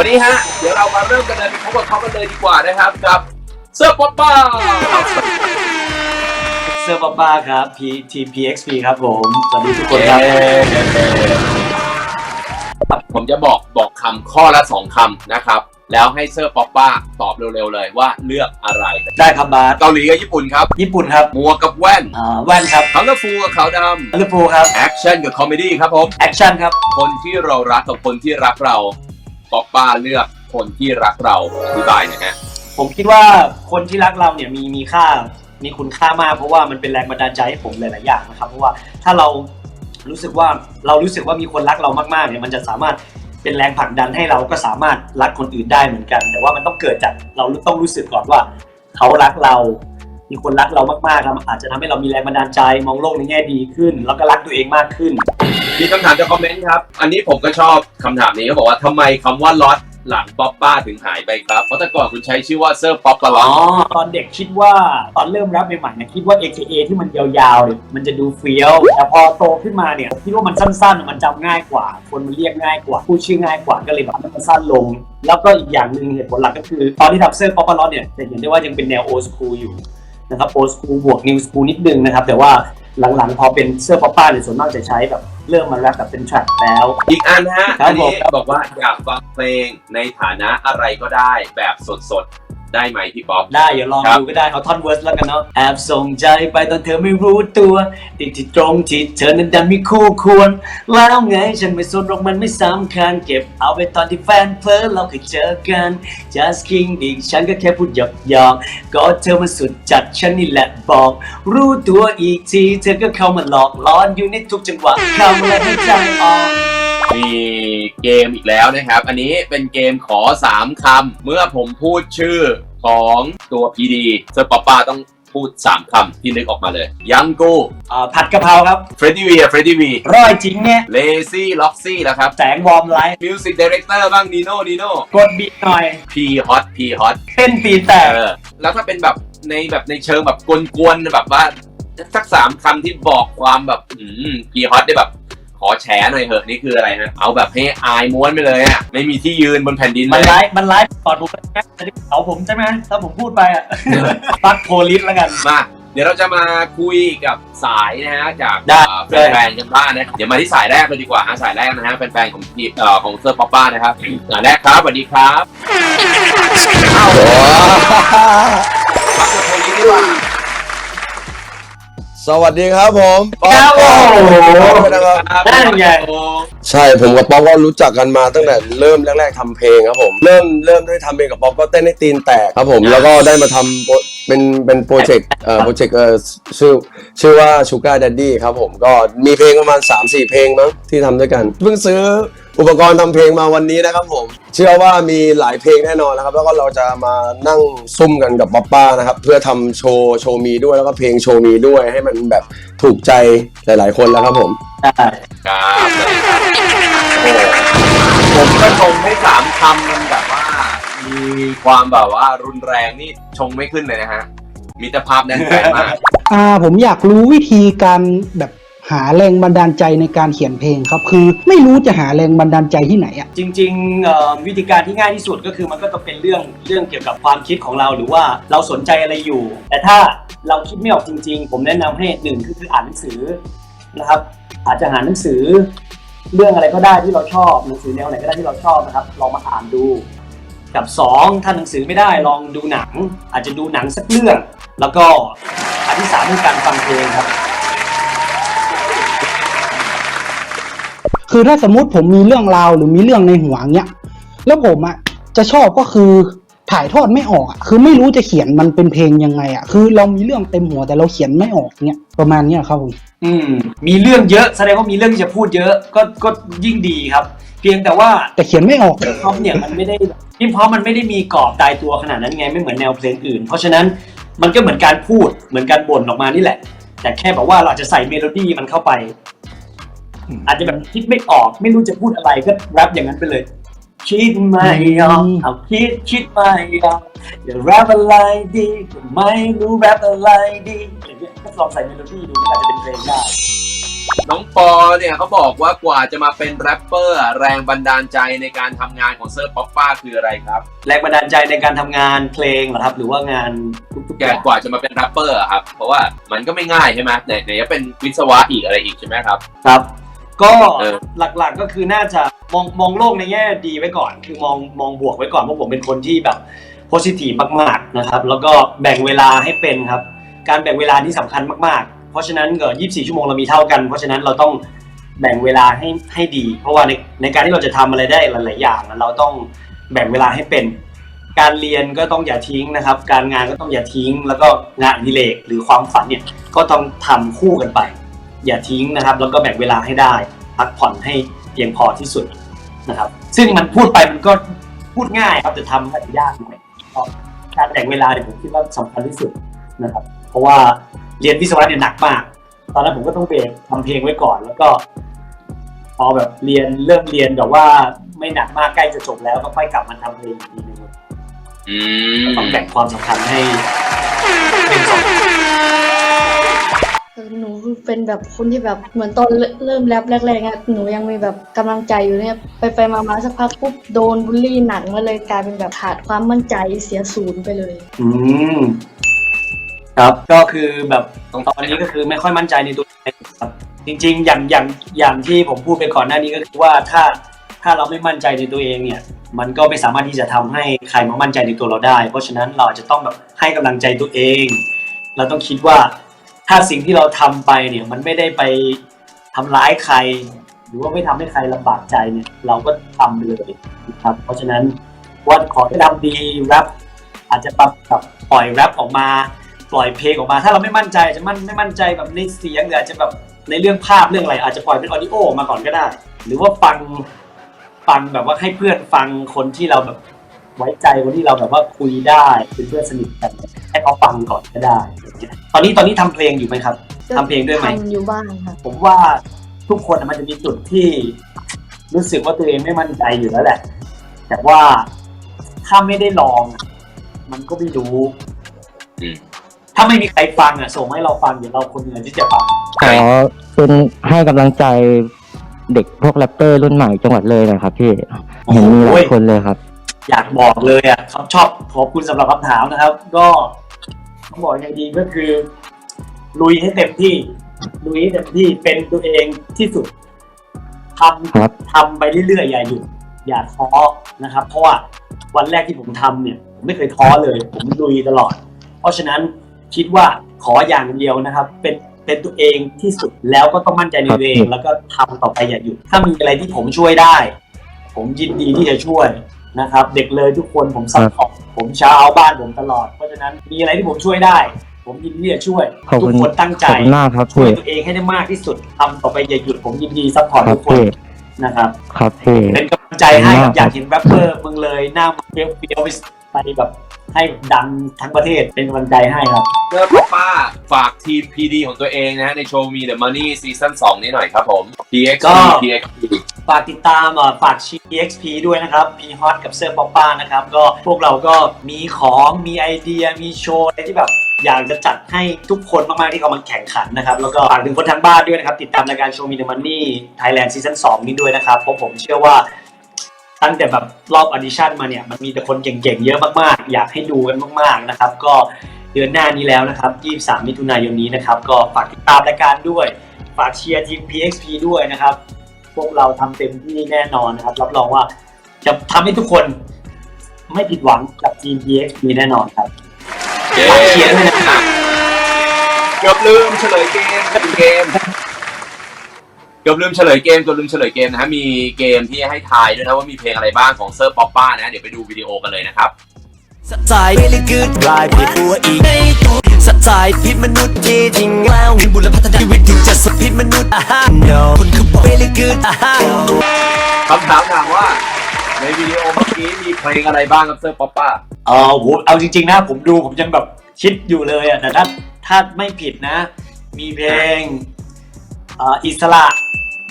วันนี้ฮะ เดี๋ยวเรามาเริ่มกันเลยไปพบกับเขากันเลยดีกว่านะครับกับเซอร์ป๊อปป้าเซอร์ป้าป้าครับ P T P X P ครับผมสวัสดีทุกคนครับผมจะบอกบอกคำข้อละสองคำนะครับ แล้วให้เซอร์ป๊อปป้าตอบเร็วๆเลยว่าเลือกอะไร ได้ครับบาสเกาหลีกับญี่ปุ่นครับ ญี่ปุ่นครับมัวกับแว่นอ่าแว่นครับคัลเลอร์ฟูกับขาวดลิเวอร์พูลครับำแอคชั่นกับคอมเมดี้ครับผมแอคชั่นครับ คนที่เรารักกับคนที่รักเรา ป๊อปป้าเลือกคนที่รักเราอธิบายนะฮะผมคิดว่าคนที่รักเราเนี่ยมีมีค่ามีคุณค่ามาก เพราะว่ามันเป็นแรงบันดาลใจให้ผมหลาย ๆ อย่างนะครับ เพราะว่าถ้าเรารู้สึกว่าเรารู้สึกว่ามีคนรักเรามาก ๆ เนี่ยมันจะสามารถเป็นแรงผลักดันให้เราก็สามารถรักคนอื่นได้เหมือนกัน แต่ว่ามันต้องเกิดจากเราต้องรู้สึกก่อนว่า เขารักเรา มีคนรักเรามากๆครับอาจจะทำให้เรามีแรงบันดาลใจมองโลกในแง่ดีขึ้น แล้วก็รักตัวเองมากขึ้น มีคำถามจากคอมเมนต์ครับ อันนี้ผมก็ชอบคำถามนี้เขาบอกว่าทำไมคำว่าล็อตหลังป๊อปป้าถึงหายไปครับ เพราะแต่ก่อนคุณใช้ชื่อว่าเซอร์ป๊อปปาล็อ๋ออตตอนเด็กคิดว่าตอนเริ่มรับใหม่ๆเนี่ยคิดว่า AKA ที่มันยาวๆเนี่ยมันจะดูเฟี้ยว แต่พอโตขึ้นมาเนี่ยคิดว่ามันสั้นๆ มันจำง่ายกว่า คนมันเรียกง่ายกว่าพูดชื่อง่ายกว่าก็เลยแบบให้มันสั้นลง แล้วก็อีกอย่างหนึ่งเหตุผลหลักก็คือ ตอนที่ทำเซอร์ป๊อปปอลเนี่ยจะเห็นได้ว่ายังเป็นแนวโอ s คูลอยู่ นะครับโอ s คูลบวกนิวสคูลนิดนึงนะครับ แต่ว่าหลังๆ พอเป็นเสื้อป๊อปป้าเนี่ยส่วนมากจะใช้แบบเริ่มมาแรปแบบเป็นแทร็กแล้ว อีกอันฮะ ครับอันนี้ผมบอกว่าอยากฟังเพลงในฐานะอะไรก็ได้แบบสดๆ ได้ไหมพี่ป๊อป ได้เดี๋ยวลองครับ ดูก็ได้เอาท่อนเวิร์สแล้วกันเนาะแอบส่งใจไปตอนเธอไม่รู้ตัว ติดที่ตรงที่เธอนั้นดันมีคู่ควร แล้วไงฉันไม่สนหรอกมันไม่สำคัญ เก็บเอาไปตอนที่แฟนเพลอเราเคยเจอกัน just king ดิฉันก็แค่พูดหยอกหยอกๆก็เธอมันสุดจัดฉันนี่แหละบอก รู้ตัวอีกที เธอก็เข้ามาหลอกล้อนอยู่ในทุกจังหวะเข้ามาให้ใจอ่อน มีเกมอีกแล้วนะครับ อันนี้เป็นเกมขอ 3คำเมื่อผมพูดชื่อของตัว PD เซอร์ป๊อปป้าต้องพูด 3คำที่นึกออกมาเลย ยังกูอ่าผัดกะเพราครับ เฟรดดี้วีเฟรดดี้วีร้อยจริงเนี่ยเลซี่ล็อกซี่แล้วครับ แสงวอร์มไลท์มิวสิกดีเรคเตอร์บ้างนีโน่นีโน่กดบีทหน่อยพีฮอตพีฮอตเต้นตีนแตกเออแล้วถ้าเป็นแบบในแบบในเชิงแบบกวนๆแบบว่าสักสามคำที่บอกความแบบอืมพีฮอตได้แบบ ขอแฉหน่อยเหอะนี่คืออะไรฮะเอาแบบให้อายม้วนไปเลยอะไม่มีที่ยืนบนแผ่นดินเลมันย ไลฟ์มันไลฟ์ก่อนผมนะจะได้เผาผมใช่ไหมถ้าผมพูดไปอะ ปักโพลิสแล้วกัน มา เดี๋ยวเราจะมาคุยกับสายนะฮะจากได้ เอ่อแฟนๆกันบ้างนะเดี๋ยวมาที่สายแรกเลยดีกว่าฮะสายแรกนะฮะแฟนๆของทีเอ่อของเซอร์ป๊อปป้านะครับสายแรกครับสวัสดีครับอ้าวพักกับโทนี้ดีกว่า สวัสดีครับผม ครับโอ้โหนะครับนั่นไง ใช่ผมกับป๊อกก็รู้จักกันมาตั้งแต่เริ่มแรก ๆทำเพลงครับผมเริ่มเริ่มด้วยทำเพลงกับป๊อกก็เต้นให้ตีนแตกครับผมแล้วก็ได้มาทำโปรเป็นเป็นโปรเจกต์เอ่อโปรเจกต์เอ่อชื่อชื่อว่า Sugar Daddy ครับผมก็มีเพลงประมาณ 3-4 เพลงมั้งที่ทำด้วยกัน เพิ่งซื้ออุปกรณ์ทำเพลงมาวันนี้นะครับผม เชื่อว่ามีหลายเพลงแน่นอนนะครับ แล้วก็เราจะมานั่งซุ่มกันกับป๊อปป้านะครับ เพื่อทำโชว์โชว์มีด้วยแล้วก็เพลงโชว์มีด้วยให้มันแบบถูกใจหลาย ๆ คนแล้วครับผม ได้ ครับโอ้ ผมก็ชงให้สามคำมันแบบว่า มีความแบบว่ารุนแรงนี่ชงไม่ขึ้นเลยนะฮะ มิตรภาพแน่นแฟนมาก อ่าผมอยากรู้วิธีการแบบหาแรงบันดาลใจในการเขียนเพลงครับ คือไม่รู้จะหาแรงบันดาลใจที่ไหนอะ จริงๆเอ่อวิธีการที่ง่ายที่สุดก็คือมันก็ต้องเป็นเรื่องเรื่องเกี่ยวกับความคิดของเราหรือว่าเราสนใจอะไรอยู่ แต่ถ้าเราคิดไม่ออกจริง ๆ ผมแนะนำให้หนึ่งก็คืออ่านหนังสือนะครับ อาจจะหาหนังสือ เรื่องอะไรก็ได้ที่เราชอบหนังสือแนวไหนก็ได้ที่เราชอบนะครับลองมาอ่านดู กับสองถ้าหนังสือไม่ได้ลองดูหนัง อาจจะดูหนังสักเรื่อง แล้วก็อันที่สามคือการฟังเพลงครับ คือถ้าสมมุติผมมีเรื่องราวหรือมีเรื่องในหัวเนี้ย แล้วผมอะจะชอบก็คือ ถ่ายทอดไม่ออกอะคือไม่รู้จะเขียนมันเป็นเพลงยังไงอะคือเรามีเรื่องเต็มหัวแต่เราเขียนไม่ออกเนี้ยประมาณเนี้ยครับผมอืมมีเรื่องเยอะแสดงว่ามีเรื่องที่จะพูดเยอะก็ก็ยิ่งดีครับ เพียงแต่ว่าแต่เขียนไม่ออก ฮิปฮอปเนี่ยมันไม่ได้ฮิปฮอปมันไม่ได้มีกรอบตายตัวขนาดนั้นไงไม่เหมือนแนวเพลงอื่น เพราะฉะนั้นมันก็เหมือนการพูดเหมือนการบ่นออกมานี่แหละ แต่แค่แบบว่าเราอาจจะใส่เมโลดี้มันเข้าไป อาจจะแบบคิดไม่ออกไม่รู้จะพูดอะไรก็แรปอย่างนั้นไปเลย คิดไม่ออกเอาคิดคิดไม่ออกจะแรปอะไรดีก็ไม่รู้แรปอะไรดีอย่างเงี้ยก็ลองใส่เมโลดี้ดูมันอาจจะเป็นเพลงได้ น้องปอเนี่ยเขาบอกว่ากว่าจะมาเป็นแรปเปอร์อะแรงบันดาลใจในการทำงานของเซิร์ฟป๊อปป้าคืออะไรครับ แรงบันดาลใจในการทำงานเพลงเหรอครับ หรือว่างานทุกๆแกอย่างกว่าจะมาเป็นแรปเปอร์อะครับ เพราะว่ามันก็ไม่ง่ายใช่ไหมไหนไหนจะเป็นวิศวะอีกอะไรอีกใช่ไหมครับ ครับ ก็เออ หลักๆก็คือน่าจะมองมองโลกในแง่ดีไว้ก่อน คือมองมองบวกไว้ก่อนเพราะผมเป็นคนที่แบบโพสิทีฟมากๆนะครับ แล้วก็แบ่งเวลาให้เป็นครับ การแบ่งเวลาที่สำคัญมากๆ เพราะฉะนั้นเกิด24 ชั่วโมงเรามีเท่ากัน เพราะฉะนั้นเราต้องแบ่งเวลาให้ให้ดี เพราะว่าในในการที่เราจะทำอะไรได้หลาย ๆ อย่างอะเราต้องแบ่งเวลาให้เป็น การเรียนก็ต้องอย่าทิ้งนะครับ การงานก็ต้องอย่าทิ้ง แล้วก็งานอดิเรกหรือความฝันเนี่ยก็ต้องทำคู่กันไป อย่าทิ้งนะครับ แล้วก็แบ่งเวลาให้ได้ พักผ่อนให้เพียงพอที่สุดนะครับ ซึ่งมันพูดไปมันก็พูดง่ายครับแต่ทำมันยากหน่อยก็การแบ่งเวลาเนี่ยผมคิดว่าสำคัญที่สุดนะครับ เพราะว่าเรียนวิศวะเนี่ยหนักมาก ตอนนั้นผมก็ต้องเบรกทำเพลงไว้ก่อน แล้วก็พอแบบเรียนเริ่มเรียนแบบว่าไม่หนักมากใกล้จะจบแล้วก็ค่อยกลับมาทำเพลงอีกทีนึงอืมต้องแบ่งความสำคัญให้เป็นสองเอหนูคือเป็นแบบคนที่แบบเหมือนตอนเริ่มเริ่มแรปแรกๆเนี่ยหนูยังมีแบบกำลังใจอยู่เนี่ยไปไปมามาสักพักปุ๊บโดนบูลลี่หนักมาเลยกลายเป็นแบบขาดความมั่นใจเสียศูนย์ไปเลย อืมครับก็คือแบบตรงตอนนี้ก็คือไม่ค่อยมั่นใจในตัวเองครับจริง ๆ อย่างอย่างอย่างที่ผมพูดไปก่อนหน้านี้ก็คือว่าถ้าถ้าเราไม่มั่นใจในตัวเองเนี่ย มันก็ไม่สามารถที่จะทำให้ใครมามั่นใจในตัวเราได้ เพราะฉะนั้นเราอาจจะต้องแบบให้กำลังใจตัวเอง เราต้องคิดว่า ถ้าสิ่งที่เราทำไปเนี่ยมันไม่ได้ไปทำร้ายใคร หรือว่าไม่ทำให้ใครลำบากใจเนี่ยเราก็ทำไปเลยนะครับ เพราะฉะนั้นว่าขอให้ทำดีแรปอาจจะปรับแบบปล่อยแรปออกมา ปล่อยเพลงออกมา ถ้าเราไม่มั่นใจจะมั่นไม่มั่นใจแบบในเสียงหรืออาจจะแบบในเรื่องภาพเรื่องอะไร อาจจะปล่อยเป็นออดิโอออกมาก่อนก็ได้ หรือว่าฟังฟังแบบว่าให้เพื่อนฟังคนที่เราแบบไว้ใจคนที่เราแบบว่าคุยได้เป็นเพื่อนสนิทกันให้เขาฟังก่อนก็ได้ ตอนนี้ตอนนี้ทำเพลงอยู่ไหมครับทำเพลงด้วยไหม ทำอยู่บ้างค่ะ ผมว่าทุกคนน่ะมันจะมีจุดที่รู้สึกว่าตัวเองไม่มั่นใจอยู่แล้วแหละ แต่ว่าถ้าไม่ได้ลองอะมันก็ไม่รู้ อืม ถ้าไม่มีใครฟังอะส่งมาให้เราฟังเดี๋ยวเราคนหนึ่งที่จะฟังขอเป็นให้กำลังใจเด็กพวกแรปเปอร์รุ่นใหม่จังหวัดเลยหนะครับพี่เห็นมีหลายคนเลยครับ อยากบอกเลยอะเขาชอบขอบคุณสำหรับคำถามนะครับ ก็ต้อง บอกยังไงดีก็คือ ลุยให้เต็มที่ ลุยให้เต็มที่เป็นตัวเองที่สุดทำครับทำไปเรื่อยๆอย่าหยุดอย่าท้อนะครับ เพราะว่าวันแรกที่ผมทำเนี่ยผมไม่เคยท้อเลย ผมลุยตลอด เพราะฉะนั้นคิดว่าขออย่างเดียวนะครับ เป็นเป็นตัวเองที่สุดแล้วก็ต้องมั่นใจในตัวเอง แล้วก็ทำต่อไปอย่าหยุดถ้ามีอะไรที่ผมช่วยได้ ผมยินดีที่จะช่วย นะครับ เด็กเลยทุกคนผมซัพพอร์ตผมเช้าบ้านผมตลอด เพราะฉะนั้นมีอะไรที่ผมช่วยได้ ผมยินดีที่จะช่วยขอบทุคุกณคนตั้งใจขอบคุณมากครับช่วยพี่ตัวเองให้ได้มากที่สุดทำต่อไปอย่าหยุดผมยินดีซัพพอร์ตครัทุบกคนพี่นะครับครับพี่เป็นกำลังใจให้ขอบคุณกับมากอยากเห็นแรปเปอร์มึงเลยหน้าเฟี้ยวเฟี้ยวๆไปแบบให้ดังทั้งประเทศเป็นกำลังใจให้ครับเพื่อป๊อปป้าฝากทีม PD ของตัวเองนะฮะในโชว์มี The Money ซีซั่น2นี้หน่อยครับผม PX ก็ PXP ฝากติดตามอะฝากชี EXP ด้วยนะครับ P Hot กับเซอร์ป๊อปป้านะครับ ก็พวกเราก็มีของมีไอเดียมีโชว์อะไรที่แบบอยากจะจัดให้ทุกคนมาก ๆ ที่เขามาแข่งขันนะครับ แล้วก็ฝากถึงคนทางบ้านด้วยนะครับ ติดตามรายการโชว์มีเดมันนี่ไทยแลนด์ซีซั่น2นี้ด้วยนะครับ เพราะผมเชื่อว่าตั้งแต่แบบรอบออดิชั่นมาเนี่ย มันมีแต่คนเก่ง ๆ เยอะมาก ๆ อยากให้ดูกันมาก ๆ นะครับ ก็เดือนหน้านี้แล้วนะครับ 23 มิถุนายนนี้นะครับ ก็ฝากติดตามรายการด้วย ฝากเชียร์ทีม PXP ด้วยนะครับ พวกเราทำเต็มที่แน่นอนนะครับ รับรองว่าจะทำให้ทุกคนไม่ผิดหวังกับทีม PXP แน่นอนครับเย้ฝากเชียร์ด้วยนะครับเกือบลืมเฉลยเกมเกมเกือบลืมเฉลยเกมเกือบลืมเฉลยเกมนะฮะมีเกมที่ให้ทายด้วยนะว่ามีเพลงอะไรบ้างของเซิร์ฟป๊อปป้านะเดี๋ยวไปดูวิดีโอกันเลยนะครับ สไตล์ really good รายผิดตัวอีกสไตล์พิษมนุษย์ที่จริงแล้วมีบุญและพัฒนาชีวิตถึงจะสพิษมนุษย์อะฮะ no คุณคือบอก really good อะฮะ คำถามถามว่า ในวิดีโอเมื่อกี้มีเพลงอะไรบ้างครับเซิร์ฟป๊อปป้าเออโหเอาจริง ๆ นะ ผมดูผมยังแบบคิดอยู่เลยอะแต่ถ้าถ้าไม่ผิดนะ มีเพลงเอ่ออิสระ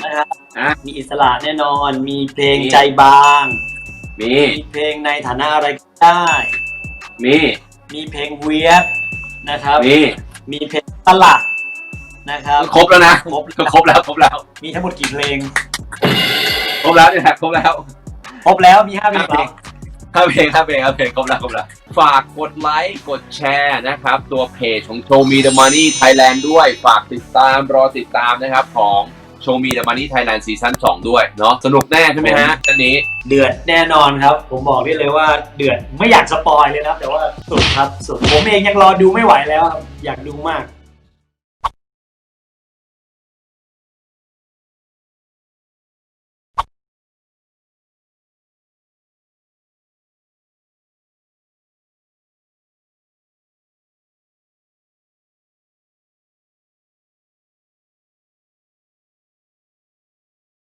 นะครับอะมีอิสระแน่นอน มีเพลงมีใจบาง มี มีเพลงในฐานะอะไรก็ได้ มีมีเพลงเวียดนะครับ มีมีเพลงตลักนะครับ ครบแล้วนะครบครบแล้วครบแล้ว มีทั้งหมดกี่เพลง ครบแล้วนี่แหละครบแล้วครบแล้วมีห้าเพลงเหรอ ห้าเพลงห้าเพลงห้าเพลงครบแล้วครบแล้ว ฝากกดไลค์กดแชร์นะครับ ตัวเพจของ Show Me the Money Thailand ด้วยฝากติดตามรอติดตามนะครับของ Show Me the Money Thailand ซีซั่น2ด้วยเนาะสนุกแน่ใช่ไหมฮะอันนี้ เดือดแน่นอนครับ ผมบอกได้เลยว่าเดือดไม่อยากสปอยเลยนะครับแต่ว่าสุดครับสุดผมเองยังรอดูไม่ไหวแล้วครับอยากดูมาก